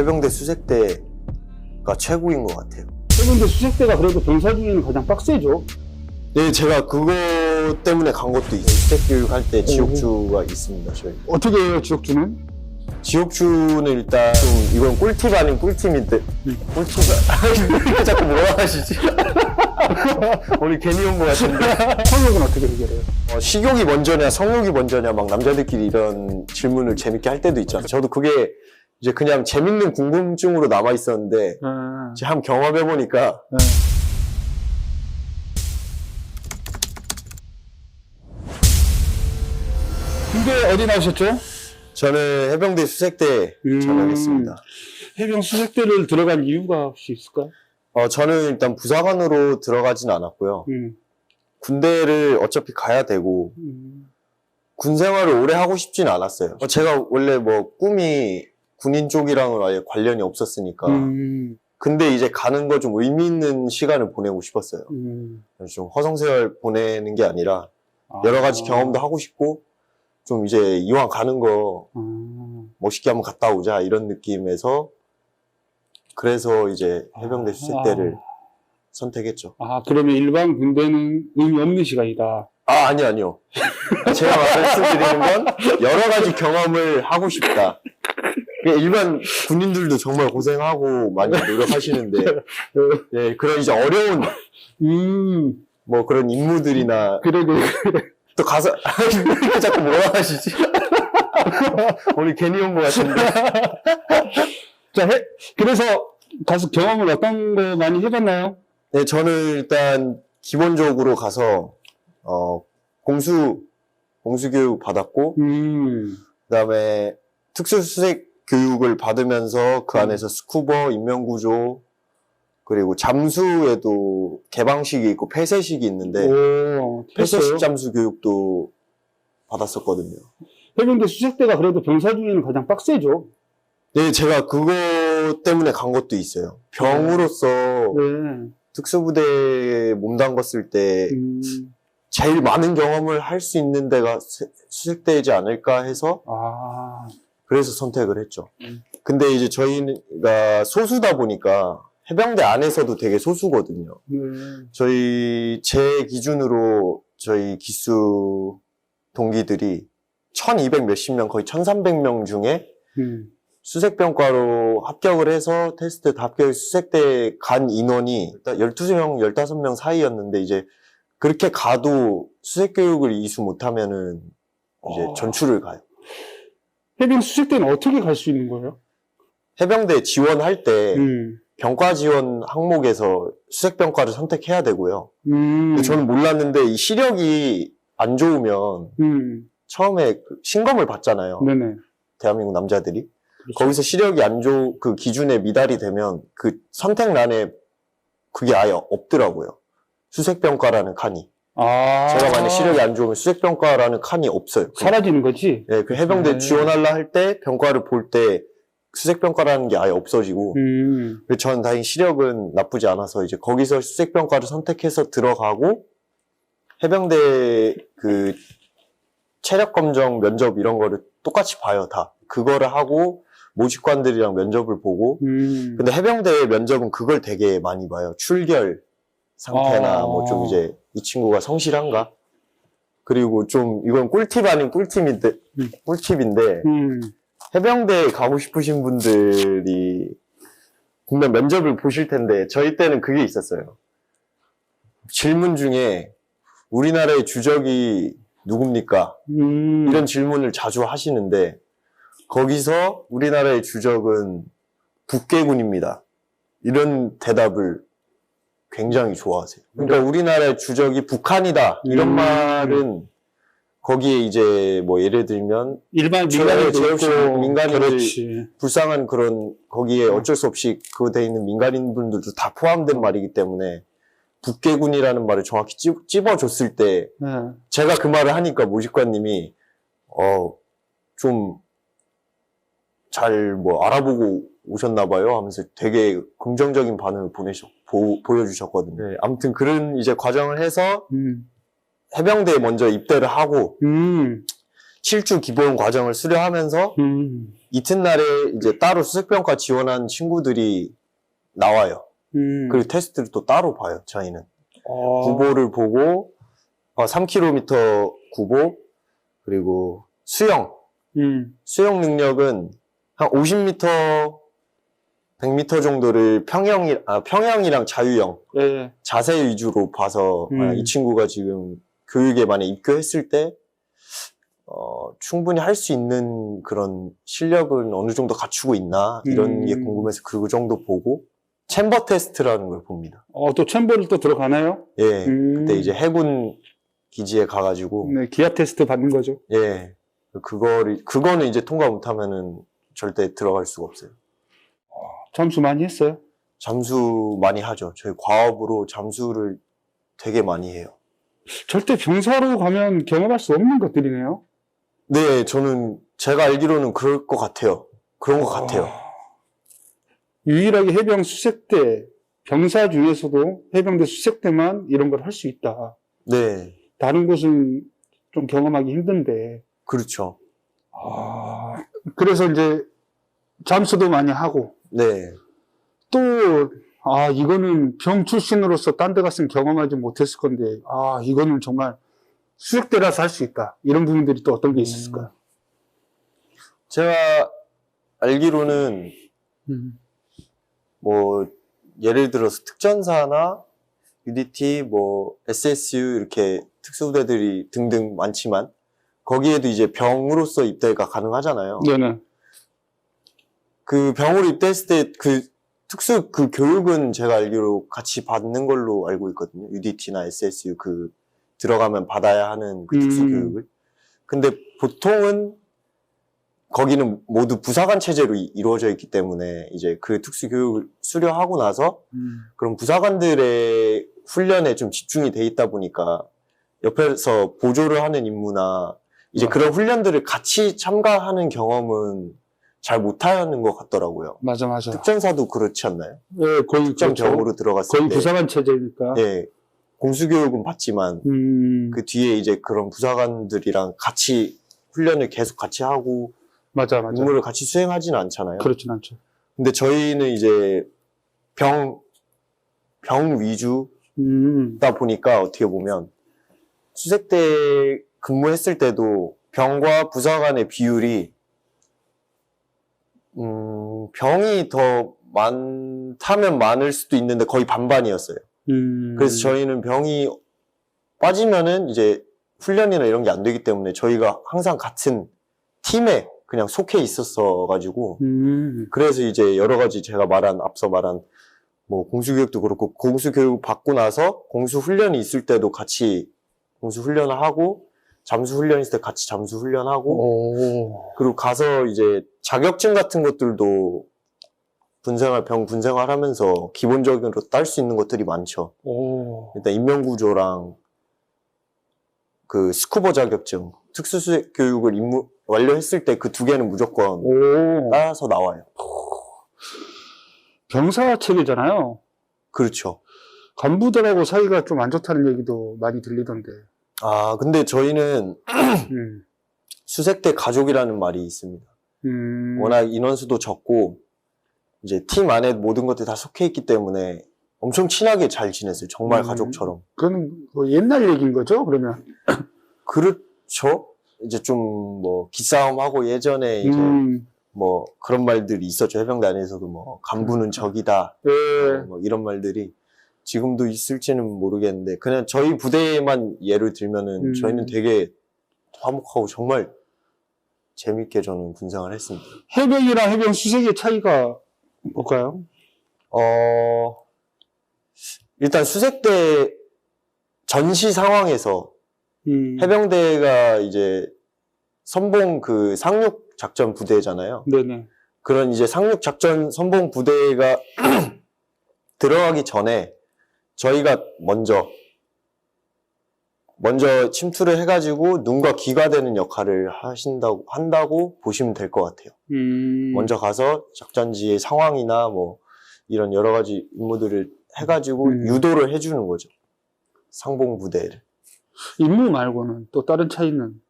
해병대 수색대가 최고인 것 같아요. 해병대 수색대가 그래도 병사 중에는 가장 빡세죠. 네, 제가 그거 때문에 간 것도 있어요. 수색 교육 할 때 지옥주가 있습니다, 저희. 어떻게 해요, 지역주는? 지옥주는 일단 좀 이건 꿀팁 아닌 꿀팁인데 꿀팁 왜 자꾸 뭐라 하시지? 우리 괜히 온 것 같은데 성역은 어떻게 해결해요? 어, 식욕이 먼저냐 성욕이 먼저냐 막 남자들끼리 이런 질문을 재밌게 할 때도 있잖아요 저도 그게 이제 그냥 재밌는 궁금증으로 남아 있었는데 아, 이제 한번 경험해 보니까 네. 군대 어디 나오셨죠? 저는 해병대 수색대 음. 전역했습니다 해병 수색대를 들어간 이유가 혹시 있을까요? 어, 저는 일단 부사관으로 들어가진 않았고요 음. 군대를 어차피 가야 되고 음. 군 생활을 오래 하고 싶진 않았어요. 어, 제가 원래 뭐 꿈이 군인 쪽이랑은 아예 관련이 없었으니까. 음. 근데 이제 가는 거 좀 의미 있는 시간을 보내고 싶었어요. 음. 좀 허송세월 보내는 게 아니라 여러 가지 아. 경험도 하고 싶고 좀 이제 이왕 가는 거 아. 멋있게 한번 갔다 오자 이런 느낌에서 그래서 이제 해병대 수색대를 선택했죠. 아, 그러면 일반 군대는 의미 없는 시간이다. 아, 아니, 아니요. 제가 말씀드리는 건 여러 가지 경험을 하고 싶다. 일반 군인들도 정말 고생하고 많이 노력하시는데, 예, 그런 이제 어려운 음, 뭐 그런 임무들이나 그래, 그래. 또 가서, 왜 이렇게 자꾸 뭐라 하시지? 우리 괜히 온 것 같은데. 자, 해, 그래서 가서 경험을 어떤 거 많이 해봤나요? 네, 저는 일단 기본적으로 가서, 어, 공수, 공수교육 받았고, 음, 그 다음에 특수수색 교육을 받으면서 그 음. 안에서 스쿠버, 인명구조, 그리고 잠수에도 개방식이 있고 폐쇄식이 있는데, 오, 폐쇄식 됐어요. 잠수 교육도 받았었거든요. 해병대 수색대가 그래도 병사 중에는 가장 빡세죠. 네, 제가 그거 때문에 간 것도 있어요. 병으로서 네. 특수부대에 몸담갔을 때 음, 제일 많은 경험을 할 수 있는 데가 수- 수색대이지 않을까 해서 아, 그래서 선택을 했죠. 음. 근데 이제 저희가 소수다 보니까 해병대 안에서도 되게 소수거든요. 네. 저희 제 기준으로 저희 기수 동기들이 1200 몇십 명 거의 1300명 중에 음, 수색병과로 합격을 해서 테스트 다 합격 수색대 간 인원이 12명, 15명 사이였는데 이제 그렇게 가도 수색교육을 이수 못하면은 이제 어. 전출을 가요. 해병 수색대는 어떻게 갈 수 있는 거예요? 해병대 지원할 때 음, 병과 지원 항목에서 수색병과를 선택해야 되고요. 음, 저는 몰랐는데 이 시력이 안 좋으면 음, 처음에 그 신검을 받잖아요. 네네. 대한민국 남자들이. 그렇죠. 거기서 시력이 안 좋, 그 기준에 미달이 되면 그 선택란에 그게 아예 없더라고요. 수색병과라는 칸이. 아, 제가 만약 시력이 안 좋으면 수색병과라는 칸이 없어요. 그, 사라지는 거지? 예, 그 해병대 네. 지원하려 할때 병과를 볼 때 수색병과라는 게 아예 없어지고. 음, 그래서 저는 다행히 시력은 나쁘지 않아서 이제 거기서 수색병과를 선택해서 들어가고 해병대 그 체력 검정 면접 이런 거를 똑같이 봐요 다 그거를 하고 모직관들이랑 면접을 보고 음. 근데 해병대 면접은 그걸 되게 많이 봐요 출결 상태나 아. 뭐좀 이제 이 친구가 성실한가 그리고 좀 이건 꿀팁 아닌 꿀팁인데 음. 꿀팁인데 음, 해병대에 가고 싶으신 분들이 분명 면접을 보실 텐데 저희 때는 그게 있었어요. 질문 중에 우리나라의 주적이 누굽니까? 음. 이런 질문을 자주 하시는데 거기서 우리나라의 주적은 북계군입니다. 이런 대답을 굉장히 좋아하세요. 그러니까 우리나라의 주적이 북한이다. 이런 음. 말은 거기에 이제 뭐 예를 들면 일반 제가 민간인도 제일 있고 민간인들-. 불쌍한 그런 거기에 어쩔 수 없이 그거 돼 있는 민간인 분들도 다 포함된 말이기 때문에 북계군이라는 말을 정확히 찝, 찝어줬을 때 네. 제가 그 말을 하니까 모직관님이 어 좀 잘 뭐 알아보고 오셨나 봐요 하면서 되게 긍정적인 반응을 보내셨 보, 보여주셨거든요. 네, 아무튼 그런 이제 과정을 해서 음. 해병대에 먼저 입대를 하고 음. 7주 기본 과정을 수료하면서 음. 이튿날에 이제 따로 수색병과 지원한 친구들이 나와요. 음. 그리고 테스트를 또 따로 봐요, 저희는. 어. 구보를 보고, 어, 3km 구보, 그리고 수영. 음. 수영 능력은 한 50m, 100m 정도를 평형이, 아, 평형이랑 자유형, 예. 자세 위주로 봐서 음. 만약 이 친구가 지금 교육에 만약 입교했을 때 어, 충분히 할 수 있는 그런 실력은 어느 정도 갖추고 있나 이런 음. 게 궁금해서 그 정도 보고 챔버 테스트라는 걸 봅니다. 어, 또 챔버를 또 들어가나요? 예, 음. 그때 이제 해군 기지에 가가지고 네, 기압 테스트 받는 거죠. 예, 그거를 그거는 이제 통과 못하면은 절대 들어갈 수가 없어요. 잠수 많이 했어요? 잠수 많이 하죠. 저희 과업으로 잠수를 되게 많이 해요. 절대 병사로 가면 경험할 수 없는 것들이네요. 네, 저는 제가 알기로는 그럴 것 같아요. 그런 것 같아요. 아, 유일하게 해병 수색 때 병사 중에서도 해병대 수색 때만 이런 걸 할 수 있다. 네, 다른 곳은 좀 경험하기 힘든데. 그렇죠. 아, 그래서 이제 잠수도 많이 하고 네, 또 아, 이거는 병 출신으로서 딴 데 갔으면 경험하지 못했을 건데, 아, 이거는 정말 수색대라서 할 수 있다. 이런 부분들이 또 어떤 게 있었을까요? 제가 알기로는 음. 뭐 예를 들어서 특전사나 UDT, 뭐 SSU 이렇게 특수부대들이 등등 많지만 거기에도 이제 병으로서 입대가 가능하잖아요. 네네. 그 병으로 입대했을 때 그 특수 그 교육은 제가 알기로 같이 받는 걸로 알고 있거든요. UDT나 SSU 그 들어가면 받아야 하는 그 특수 음. 교육을. 근데 보통은 거기는 모두 부사관 체제로 이- 이루어져 있기 때문에 이제 그 특수 교육을 수료하고 나서 음. 그럼 부사관들의 훈련에 좀 집중이 돼 있다 보니까 옆에서 보조를 하는 임무나 이제 맞아. 그런 훈련들을 같이 참가하는 경험은 잘 못하는 것 같더라고요. 맞아, 맞아. 특전사도 그렇지 않나요? 예, 거의, 특전 그렇죠. 병으로 들어갔을 거의 때, 부사관 체제니까. 예, 공수교육은 받지만 음, 그 뒤에 이제 그런 부사관들이랑 같이 훈련을 계속 같이 하고 맞아, 맞아. 임무를 같이 수행하지는 않잖아요. 그렇진 않죠. 근데 저희는 이제 병, 병 위주다 음, 보니까 어떻게 보면 수색대 근무했을 때도 병과 부사관의 비율이 음, 병이 더 많다면 많을 수도 있는데 거의 반반이었어요. 음. 그래서 저희는 병이 빠지면은 이제 훈련이나 이런 게 안 되기 때문에 저희가 항상 같은 팀에 그냥 속해 있었어 가지고 음, 그래서 이제 여러 가지 제가 말한 앞서 말한 뭐 공수교육도 그렇고 공수교육 받고 나서 공수훈련이 있을 때도 같이 공수훈련을 하고 잠수 훈련 있을 때 같이 잠수 훈련하고 오, 그리고 가서 이제 자격증 같은 것들도 군생활 병 군생활 하면서 기본적으로 딸 수 있는 것들이 많죠. 오, 일단 인명 구조랑 그 스쿠버 자격증 특수수색 교육을 임무 완료했을 때 그 두 개는 무조건 오. 따라서 나와요. 병사 체계잖아요. 그렇죠. 간부들하고 사이가 좀 안 좋다는 얘기도 많이 들리던데. 아, 근데 저희는 음, 수색대 가족이라는 말이 있습니다. 음, 워낙 인원수도 적고, 이제 팀 안에 모든 것들이 다 속해 있기 때문에 엄청 친하게 잘 지냈어요. 정말 음. 가족처럼. 그건 뭐 옛날 얘기인 거죠, 그러면? 그렇죠? 이제 좀 뭐 기싸움하고 예전에 이제 음, 뭐 그런 말들이 있었죠. 해병대 안에서도 뭐 간부는 적이다. 예, 뭐 이런 말들이 지금도 있을지는 모르겠는데 그냥 저희 부대만 예를 들면은 음. 저희는 되게 화목하고 정말 재밌게 저는 군생활 했습니다. 해병이랑 해병 수색의 차이가 뭘까요? 어, 일단 수색대 전시 상황에서 음, 해병대가 이제 선봉 그 상륙 작전 부대잖아요. 네네. 그런 이제 상륙 작전 선봉 부대가 들어가기 전에 저희가 먼저 먼저 침투를 해가지고 눈과 귀가 되는 역할을 하신다고 한다고 보시면 될 것 같아요. 음, 먼저 가서 작전지의 상황이나 뭐 이런 여러 가지 임무들을 해가지고 음. 유도를 해주는 거죠. 상봉 부대를. 임무 말고는 또 다른 차이는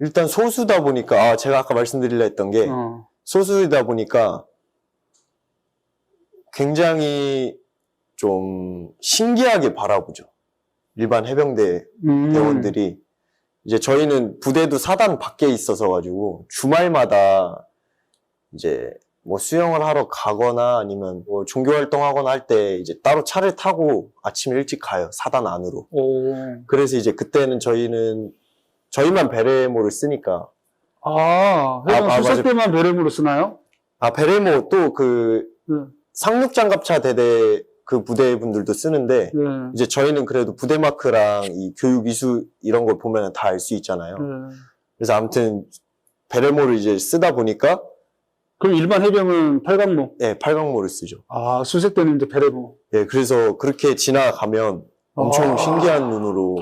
일단 소수다 보니까, 아, 제가 아까 말씀드리려 했던 게, 어. 소수이다 보니까 굉장히 좀 신기하게 바라보죠. 일반 해병대 음. 대원들이. 이제 저희는 부대도 사단 밖에 있어서 가지고 주말마다 이제 뭐 수영을 하러 가거나 아니면 뭐 종교 활동하거나 할 때 이제 따로 차를 타고 아침 일찍 가요. 사단 안으로. 오. 그래서 이제 그때는 저희는 저희만 베레모를 쓰니까 아, 해병 아, 아, 수색. 때만 베레모로 쓰나요? 아 베레모 또그 네. 상륙장갑차 대대 그 부대 분들도 쓰는데 네. 이제 저희는 그래도 부대 마크랑 이 교육 이수 이런 걸 보면 다 알 수 있잖아요. 네. 그래서 아무튼 베레모를 이제 쓰다 보니까 그럼 일반 해병은 팔각모. 예, 팔각모를 쓰죠. 아, 수색 때는 이제 베레모. 예, 그래서 그렇게 지나가면 엄청 아. 신기한 눈으로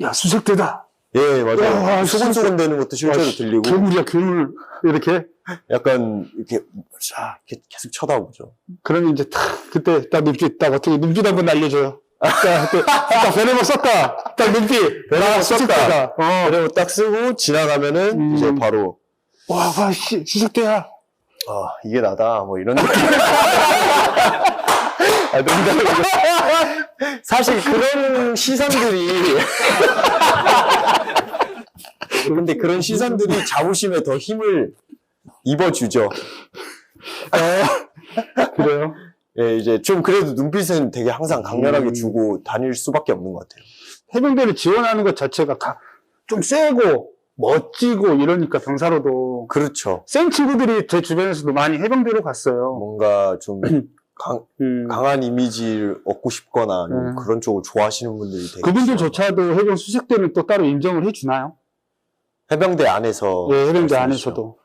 야, 수색대다. 예, 맞아요. 와, 소곤소곤 되는 것도 실제로 아, 들리고 괴물이야, 괴물. 이렇게. 약간 이렇게 자, 이렇게 계속 쳐다보죠. 그러면 이제 탁, 그때 딱 눈빛, 딱 어떻게 눈빛 한번 날려줘요. 딱, 딱 베레모 썼다. 딱 눈빛. 베레모 썼다. 어. 베레모 딱 쓰고 지나가면은 음. 이제 바로 와, 와, 씨, 수색대야. 아, 이게 나다. 뭐 이런 느낌. 아, 농담이고. 사실 그런 시선들이. 근데 그런 시선들이 자부심에 더 힘을 입어주죠. 그래요? 예, 이제 좀 그래도 눈빛은 되게 항상 강렬하게 음. 주고 다닐 수밖에 없는 것 같아요. 해병대를 지원하는 것 자체가 가- 좀 세고, 멋지고 이러니까 병사로도. 그렇죠. 센 친구들이 제 주변에서도 많이 해병대로 갔어요. 뭔가 좀 강, 음. 강한 이미지를 얻고 싶거나 아니면 음. 그런 쪽을 좋아하시는 분들이 되게 그분들조차도 해병 수색대는 또 따로 인정을 해주나요? 해병대 안에서 예, 해병대. 안에서도.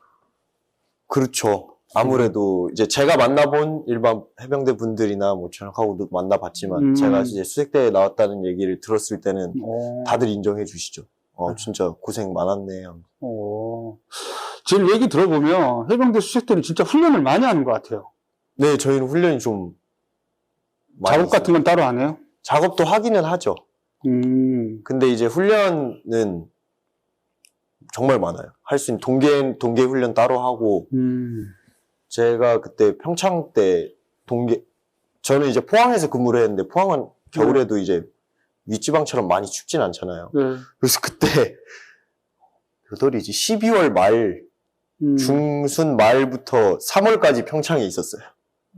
그렇죠. 아무래도 이제 제가 만나본 일반 해병대 분들이나 뭐 전역하고도 만나봤지만 음. 제가 이제 수색대에 나왔다는 얘기를 들었을 때는 어. 다들 인정해 주시죠. 어, 음. 진짜 고생 많았네. 하면서. 어. 지금 얘기 들어보면 해병대 수색대는 진짜 훈련을 많이 하는 것 같아요. 네, 저희는 훈련이 좀 많이 작업 있어요. 같은 건 따로 안 해요? 작업도 하기는 하죠. 음. 근데 이제 훈련은 정말 많아요. 할 수 있는 동계 동계 훈련 따로 하고 음. 제가 그때 평창 때 동계 저는 이제 포항에서 근무를 했는데 포항은 겨울에도 이제 윗지방처럼 많이 춥진 않잖아요. 네. 그래서 그때 몇 월이지? 12월 말 음. 중순 말부터 3월까지 평창에 있었어요.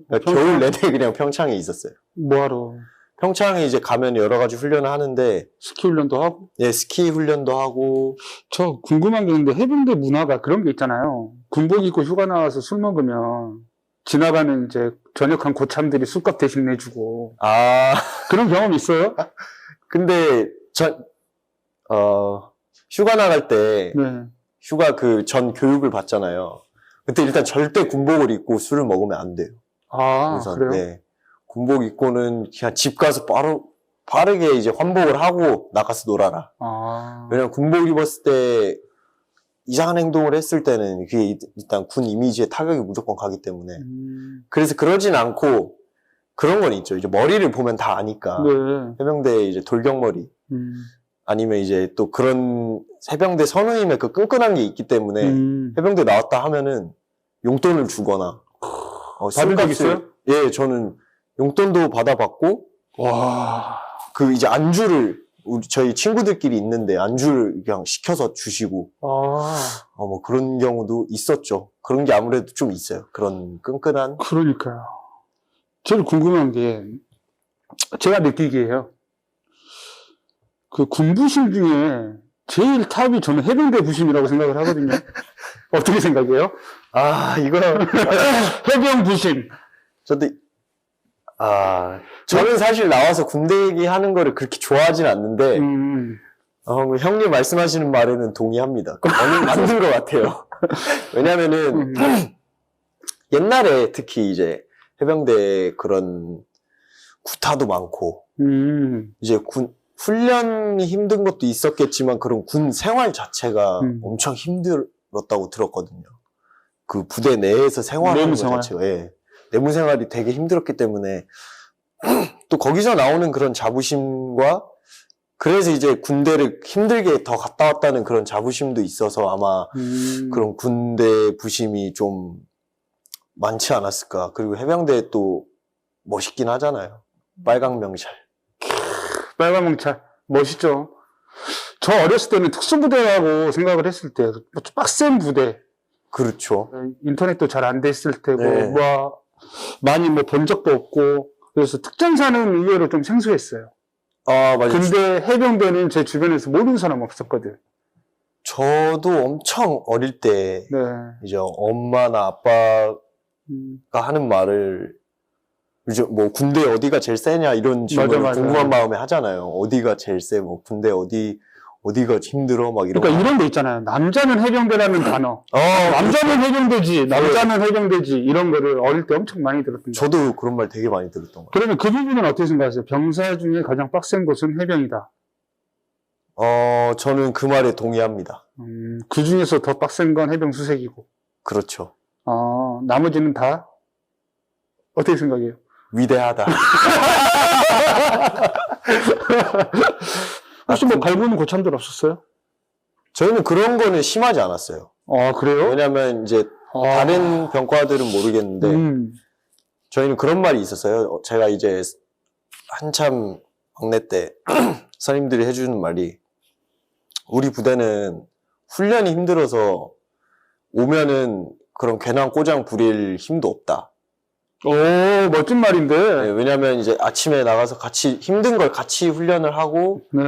그러니까 평창? 겨울 내내 그냥 평창에 있었어요. 뭐하러? 평창에 이제 가면 여러 가지 훈련을 하는데 스키 훈련도 하고? 예, 스키 훈련도 하고 저 궁금한 게 있는데 해병대 문화가 그런 게 있잖아요. 군복 입고 휴가 나와서 술 먹으면 지나가는 이제 전역한 고참들이 술값 대신 내주고 아 그런 경험 있어요? 근데 전 어, 휴가 나갈 때 네. 휴가 그 전 교육을 받잖아요. 그때 일단 절대 군복을 입고 술을 먹으면 안 돼요. 아, 그래요? 네. 군복 입고는 그냥 집 가서 바로 빠르게 이제 환복을 하고 나가서 놀아라. 아. 왜냐면 군복 입었을 때 이상한 행동을 했을 때는 그게 일- 일단 군 이미지에 타격이 무조건 가기 때문에 음. 그래서 그러진 않고 그런 건 있죠. 이제 머리를 보면 다 아니까 네. 해병대 이제 돌격머리 음. 아니면 이제 또 그런 해병대 선우임의 그 끈끈한 게 있기 때문에 음. 해병대 나왔다 하면은 용돈을 주거나 어, 받은 적 있어요? 예, 저는 용돈도 받아봤고 와. 그 이제 안주를 우리 저희 친구들끼리 있는데 안주를 그냥 시켜서 주시고 아. 어, 뭐 그런 경우도 있었죠. 그런 게 아무래도 좀 있어요. 그런 끈끈한 그러니까요. 제일 궁금한 게, 제가 느끼기에요. 그 군부심 중에 제일 탑이 저는 해병대 부심이라고 생각을 하거든요. 어떻게 생각해요? 아 이거 해병 부심. 저도 아 저는 사실 나와서 군대 얘기하는 거를 그렇게 좋아하진 않는데 음, 어, 뭐 형님 말씀하시는 말에는 동의합니다. 맞는, 맞는 것 같아요. 왜냐면은, 음. 옛날에 특히 이제 해병대 그런 구타도 많고, 음, 이제 군, 훈련이 힘든 것도 있었겠지만 그런 군 생활 자체가 음. 엄청 힘들었다고 들었거든요. 그 부대 내에서 생활하는 것 생활. 자체가, 예. 내무 생활이 되게 힘들었기 때문에 또 거기서 나오는 그런 자부심과 그래서 이제 군대를 힘들게 더 갔다 왔다는 그런 자부심도 있어서 아마 음. 그런 군대 부심이 좀 많지 않았을까. 그리고 해병대 또 멋있긴 하잖아요. 빨강 명찰. 빨간 경찰 멋있죠. 저 어렸을 때는 특수부대라고 생각을 했을 때뭐 빡센 부대 그렇죠. 인터넷도 잘 안 됐을 때고 네. 뭐 많이 뭐 본 적도 없고 그래서 특전사는 의외로 좀 생소했어요. 아, 맞아요. 근데 해병대는 제 주변에서 모르는 사람 없었거든. 저도 엄청 어릴 때 네. 이제 엄마나 아빠가 음, 하는 말을 이제 뭐 군대 어디가 제일 세냐 이런 맞아. 궁금한 마음에 하잖아요. 어디가 제일 세? 뭐 군대 어디 어디가 힘들어? 막 이런 그러니까 거. 이런 거 있잖아요. 남자는 해병대라는 단어. 어, 남자는 해병대지, 남자는 해병대지 이런 거를 어릴 때 엄청 많이 들었던 거. 저도 그런 말 되게 많이 들었던 것 같아요. 그러면 그 부분은 어떻게 생각하세요? 병사 중에 가장 빡센 곳은 해병이다. 어, 저는 그 말에 동의합니다. 음, 그 중에서 더 빡센 건 해병 수색이고. 그렇죠. 어, 나머지는 다 어떻게 생각해요? 위대하다. 혹시 뭐 갈구는 고참들 없었어요? 저희는 그런 거는 심하지 않았어요. 아, 그래요? 왜냐면 이제 아, 다른 병과들은 모르겠는데 음, 저희는 그런 말이 있었어요. 어, 제가 이제 한참 막내 때 선임들이 해주는 말이 우리 부대는 훈련이 힘들어서 오면은 그런 괜한 꼬장 부릴 힘도 없다. 오, 멋진 말인데. 네, 왜냐면 이제 아침에 나가서 같이 힘든 걸 같이 훈련을 하고 네.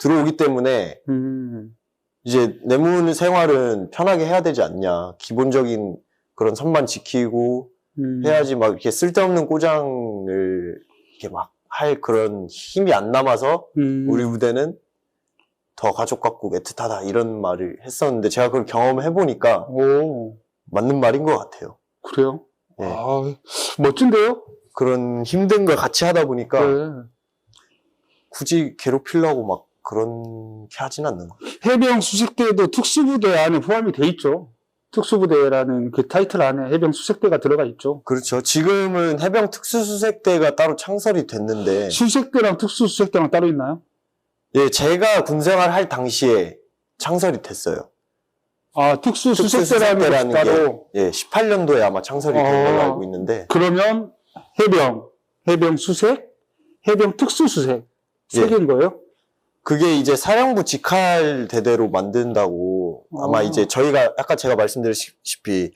들어오기 때문에 음, 이제 내문 생활은 편하게 해야 되지 않냐. 기본적인 그런 선만 지키고 음. 해야지 막 이렇게 쓸데없는 꼬장을 이렇게 막 할 그런 힘이 안 남아서 음. 우리 부대는 더 가족 같고 애틋하다 이런 말을 했었는데 제가 그걸 경험해 보니까 오, 맞는 말인 것 같아요. 그래요? 네. 아, 멋진데요? 그런 힘든 걸 같이 하다 보니까 네. 굳이 괴롭히려고 막 그렇게 하진 않는 것 같아요. 해병 수색대도 특수부대 안에 포함이 돼 있죠. 특수부대라는 그 타이틀 안에 해병 수색대가 들어가 있죠. 그렇죠. 지금은 해병 특수수색대가 따로 창설이 됐는데 수색대랑 특수수색대랑 따로 있나요? 예, 제가 군생활 할 당시에 창설이 됐어요. 아, 특수수색대라는 것이 따로. 예, 18년도에 아마 창설이 된 걸로 어. 알고 있는데 그러면 해병, 해병 수색, 해병 특수수색 세 예. 개인 거예요? 그게 이제 사령부 직할 대대로 만든다고 아마 어. 이제 저희가 아까 제가 말씀드렸다시피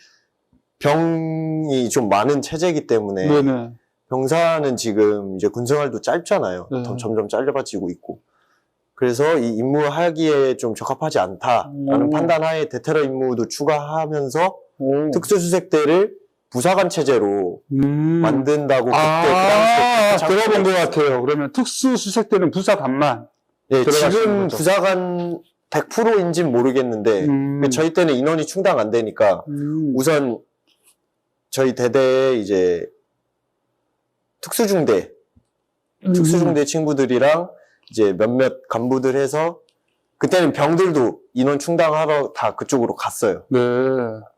병이 좀 많은 체제이기 때문에 네. 네 병사는 지금 이제 군생활도 짧잖아요. 네. 더 점점 짧아지고 있고. 그래서 이 임무하기에 좀 적합하지 않다라는 오. 판단하에 대테러 임무도 추가하면서 오. 특수수색대를 부사관 체제로 음. 만든다고 그때 아, 그 들어본 것 같아요. 그러면 특수수색대는 부사관만. 예, 지금. 부사관 100%인지는 모르겠는데 음. 저희 때는 인원이 충당 안 되니까 음. 우선 저희 대대에 이제 특수중대 음. 특수중대 친구들이랑 이제 몇몇 간부들 해서 그때는 병들도 인원 충당하러 다 그쪽으로 갔어요. 네.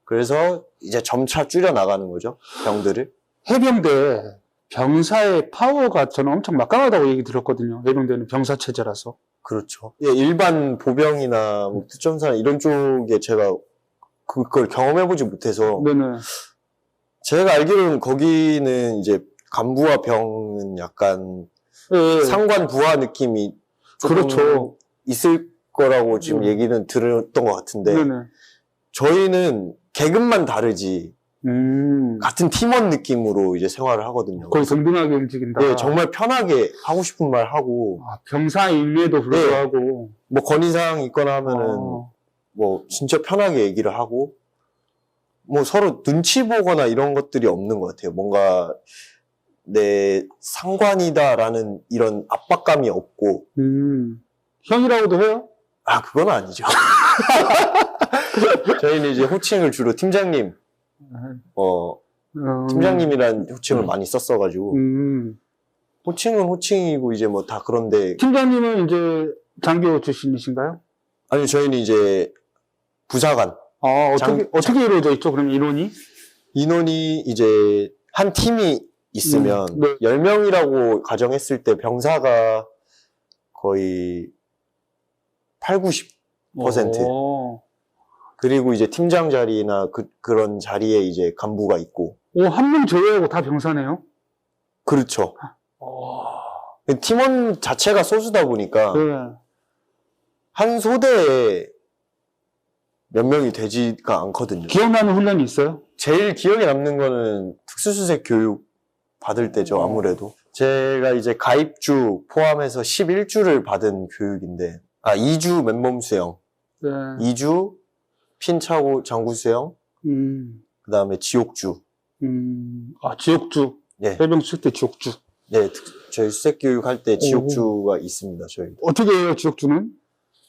그래서 이제 점차 줄여 나가는 거죠. 병들을. 해병대 병사의 파워가 저는 엄청 막강하다고 얘기 들었거든요. 해병대는 병사 체제라서. 그렇죠. 예, 일반 보병이나 뭐 특전사 이런 쪽에 제가 그걸 경험해보지 못해서 네네. 제가 알기로는 거기는 이제 간부와 병은 약간 예, 상관 부하 느낌이 그렇죠. 있을 거라고 지금 음. 얘기는 들었던 것 같은데 네네. 저희는 계급만 다르지 음. 같은 팀원 느낌으로 이제 생활을 하거든요. 거의 동등하게 움직인다. 예, 정말 편하게 하고 싶은 말 하고 아, 병사임에도 불구하고. 뭐 건의사항 있거나 하면은 어. 뭐 진짜 편하게 얘기를 하고 뭐 서로 눈치 보거나 이런 것들이 없는 것 같아요. 뭔가 내 상관이다라는 이런 압박감이 없고 음. 형이라고도 해요? 아 그건 아니죠. 저희는 이제 호칭을 주로 팀장님, 어 음. 팀장님이란 호칭을 음. 많이 썼어가지고 음. 호칭은 호칭이고 이제 뭐 다 그런데 팀장님은 이제 장교 출신이신가요? 아니 저희는 이제 부사관 아, 어떻게, 장- 어떻게 이루어져 있죠? 그럼 인원이? 인원이 이제 한 팀이 있으면 음, 네. 10명이라고 가정했을 때 병사가 거의 8, 90 퍼센트. 오, 그리고 이제 팀장 자리나 그, 그런 자리에 이제 간부가 있고. 한명 제외하고 다 병사네요? 그렇죠. 오, 팀원 자체가 소수다 보니까 네. 한 소대에 몇 명이 되지가 않거든요. 기억나는 훈련이 있어요? 제일 기억에 남는 거는 특수수색 교육 받을 때죠, 어. 아무래도. 제가 이제 가입주 포함해서 11주를 받은 교육인데, 아, 2주 맨몸 수영, 네. 2주 핀차고 장구 수영, 음, 그 다음에 지옥주. 음, 아, 지옥주. 네, 해병 칠때 지옥주. 네, 특- 저희 수색 교육 할 때 지옥주가 있습니다, 저희. 어떻게 해요, 지옥주는?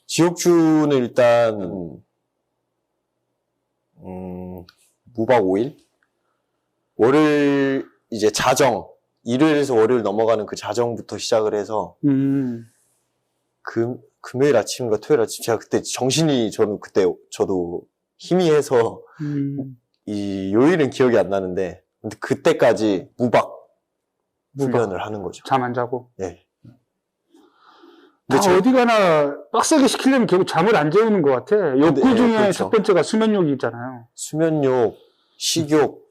지옥주는 일단, 음, 무박 5일? 월요일, 이제 자정, 일요일에서 월요일 넘어가는 그 자정부터 시작을 해서, 음, 금, 금요일 아침인가 토요일 아침, 제가 그때 정신이 저는 그때 저도 희미해서 음, 이 요일은 기억이 안 나는데, 근데 그때까지 무박. 훈련을 하는 거죠. 잠 안 자고. 네. 다 근데 저- 어디 가나 빡세게 시키려면 결국 잠을 안 재우는 것 같아. 욕구 네, 중에 그렇죠. 첫 번째가 수면욕이 있잖아요. 수면욕, 식욕,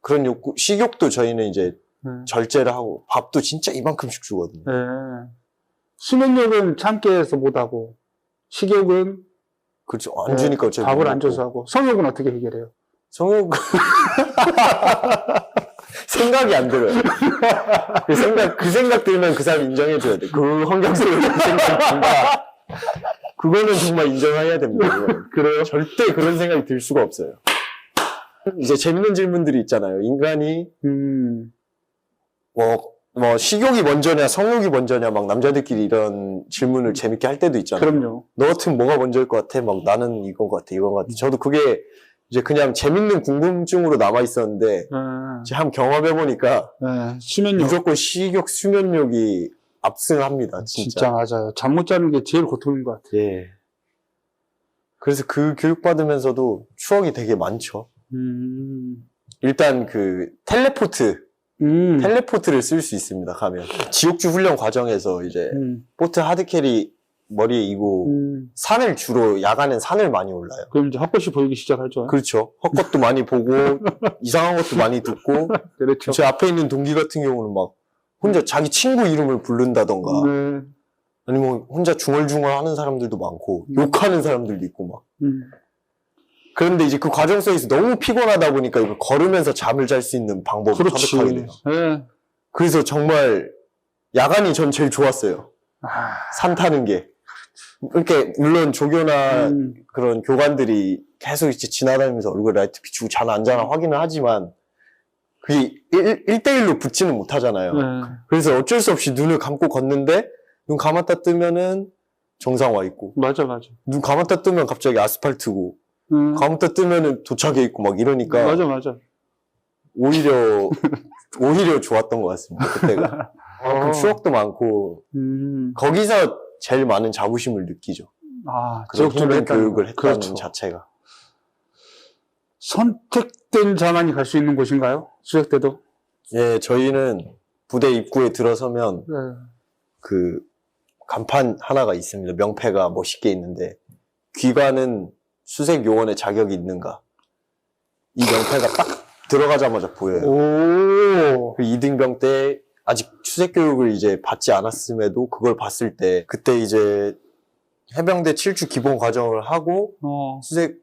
그런 욕구, 식욕도 저희는 이제 네. 절제를 하고, 밥도 진짜 이만큼씩 주거든요. 네. 수면욕은 참게 해서 못하고, 식욕은 그렇죠. 안 주니까 어차피. 밥을 못 안. 줘서 하고, 성욕은 어떻게 해결해요? 성욕. 생각이 안 들어요. 그 생각, 그 생각 들면 그 사람 인정해 줘야 돼. 그 환경 속에서 그 생각 든다. 그거는 정말 인정해야 됩니다. 그거는. 그래요? 절대 그런 생각이 들 수가 없어요. 이제 재밌는 질문들이 있잖아요. 인간이 음, 뭐, 뭐, 식욕이 먼저냐, 성욕이 먼저냐, 막 남자들끼리 이런 질문을 재밌게 할 때도 있잖아요. 그럼요. 너 같으면 뭐가 먼저일 것 같아? 막 나는 이건 것 같아, 이건 것 같아. 저도 그게 이제 그냥 재밌는 궁금증으로 남아 있었는데, 네. 이제 한번 경험해 보니까 네. 수면욕. 무조건 식욕, 수면욕이 압승합니다, 진짜. 진짜 맞아요. 잠 못 자는 게 제일 고통인 것 같아요. 예. 그래서 그 교육 받으면서도 추억이 되게 많죠. 음, 일단 그 텔레포트, 음, 텔레포트를 쓸 수 있습니다, 가면. 지옥주 훈련 과정에서 이제 음, 보트 하드캐리 머리에 이고 음. 산을 주로 야간엔 산을 많이 올라요. 그럼 이제 헛것이 보이기 시작하죠. 그렇죠. 헛것도 많이 보고 이상한 것도 많이 듣고 그렇죠. 제 앞에 있는 동기 같은 경우는 막 혼자 자기 친구 이름을 부른다던가 네. 아니면 혼자 중얼중얼 하는 사람들도 많고 음. 욕하는 사람들도 있고 막 음. 그런데 이제 그 과정 속에서 너무 피곤하다 보니까 이걸 걸으면서 잠을 잘 수 있는 방법을 그렇지. 터득하게 돼요. 네. 그래서 정말 야간이 전 제일 좋았어요. 아, 산 타는 게. 이렇게 물론 조교나 음, 그런 교관들이 계속 이제 지나다니면서 얼굴 라이트 비추고 자나 안 자나 확인을 하지만 그게 1, 대일로 붙지는 못하잖아요. 네. 그래서 어쩔 수 없이 눈을 감고 걷는데 눈 감았다 뜨면은 정상 와 있고 맞아, 맞아. 눈 감았다 뜨면 갑자기 아스팔트고 음, 감았다 뜨면은 도착해 있고 막 이러니까 맞아, 맞아. 오히려 오히려 좋았던 것 같습니다. 그때가 어. 그 추억도 많고 음, 거기서 제일 많은 자부심을 느끼죠. 아, 했다는 교육을 거. 했다는 그렇죠. 자체가 선택된 자만이 갈 수 있는 곳인가요? 수색 때도? 예 저희는 부대 입구에 들어서면 네. 그 간판 하나가 있습니다. 명패가 멋있게 있는데 귀관은 수색 요원의 자격이 있는가? 이 명패가 딱 들어가자마자 보여요. 오, 그 이등병 때 아직 수색 교육을 이제 받지 않았음에도 그걸 봤을 때 그때 이제 해병대 7주 기본 과정을 하고 어, 수색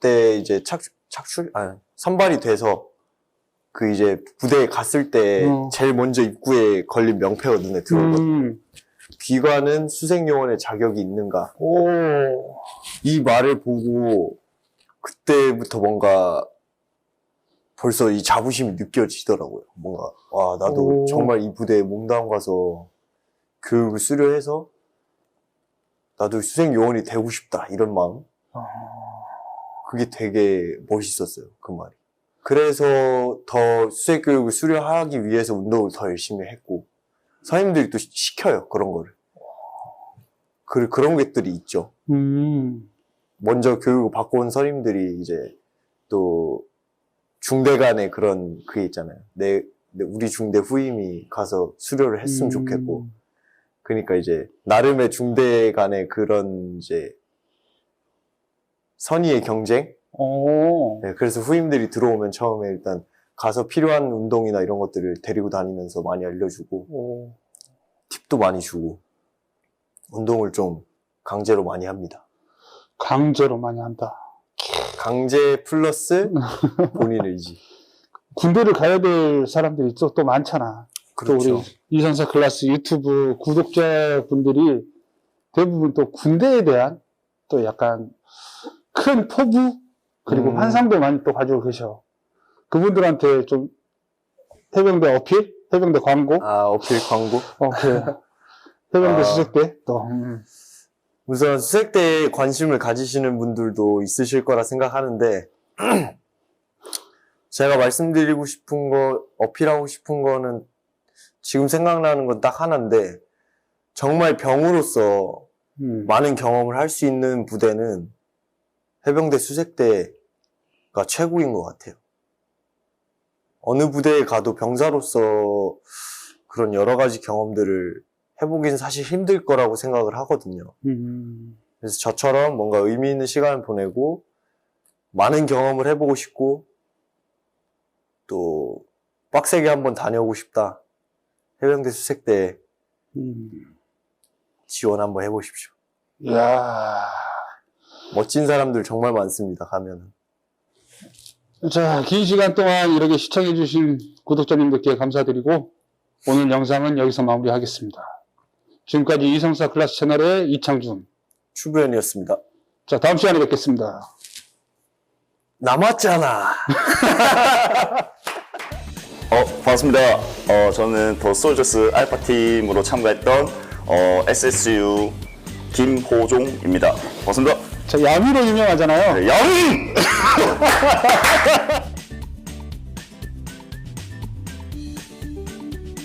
때 이제 착 착출 아 선발이 돼서 그 이제 부대에 갔을 때 어. 제일 먼저 입구에 걸린 명패가 눈에 들어오거든요. 음, 귀관은 수색 요원의 자격이 있는가? 오, 이 말을 보고 그때부터 뭔가 벌써 이 자부심이 느껴지더라고요. 뭔가 와 나도 오. 정말 이 부대에 몸담 가서 교육을 수료해서 나도 수색 요원이 되고 싶다 이런 마음. 아, 그게 되게 멋있었어요 그 말이. 그래서 더 수색 교육을 수료하기 위해서 운동을 더 열심히 했고 선생님들이 또 시- 시켜요 그런 거를. 그 그런 것들이 있죠. 음, 먼저 교육을 받고 온 선임들이 이제 또 중대 간의 그런 그게 있잖아요. 내, 내- 우리 중대 후임이 가서 수료를 했으면 음. 좋겠고 그러니까 이제 나름의 중대 간의 그런 이제 선의의 경쟁. 오. 네, 그래서 후임들이 들어오면 처음에 일단 가서 필요한 운동이나 이런 것들을 데리고 다니면서 많이 알려주고 오. 팁도 많이 주고 운동을 좀 강제로 많이 합니다. 강제로 많이 한다. 강제 플러스 본인 의지. 군대를 가야 될 사람들이 또, 또 많잖아. 또 우리 그렇죠. 이선사 클래스 유튜브 구독자분들이 대부분 또 군대에 대한 또 약간 큰 포부 그리고 음. 환상도 많이 또 가지고 계셔. 그분들한테 좀 해병대 어필, 해병대 광고, 아 어필 광고. 어, 그 해병대 아. 수색대 또 음. 우선 수색대에 관심을 가지시는 분들도 있으실 거라 생각하는데 제가 말씀드리고 싶은 거 어필하고 싶은 거는 지금 생각나는 건 딱 하나인데 정말 병으로서 음. 많은 경험을 할 수 있는 부대는 해병대 수색대가 최고인 것 같아요. 어느 부대에 가도 병사로서 그런 여러 가지 경험들을 해보긴 사실 힘들 거라고 생각을 하거든요. 음. 그래서 저처럼 뭔가 의미 있는 시간을 보내고 많은 경험을 해보고 싶고 또 빡세게 한번 다녀오고 싶다. 해병대 수색대에 음. 지원 한번 해보십시오. 이야. 멋진 사람들 정말 많습니다. 가면은. 자, 긴 시간 동안 이렇게 시청해주신 구독자님들께 감사드리고, 오늘 영상은 여기서 마무리하겠습니다. 지금까지 이성사 클래스 채널의 이창준. 추부연이었습니다. 자, 다음 시간에 뵙겠습니다. 남았잖아. 어, 반갑습니다. 어, 저는 더 솔저스 알파 팀으로 참가했던 어, SSU 김호종입니다. 반갑습니다. 자, 야미로 유명하잖아요. 네, 영!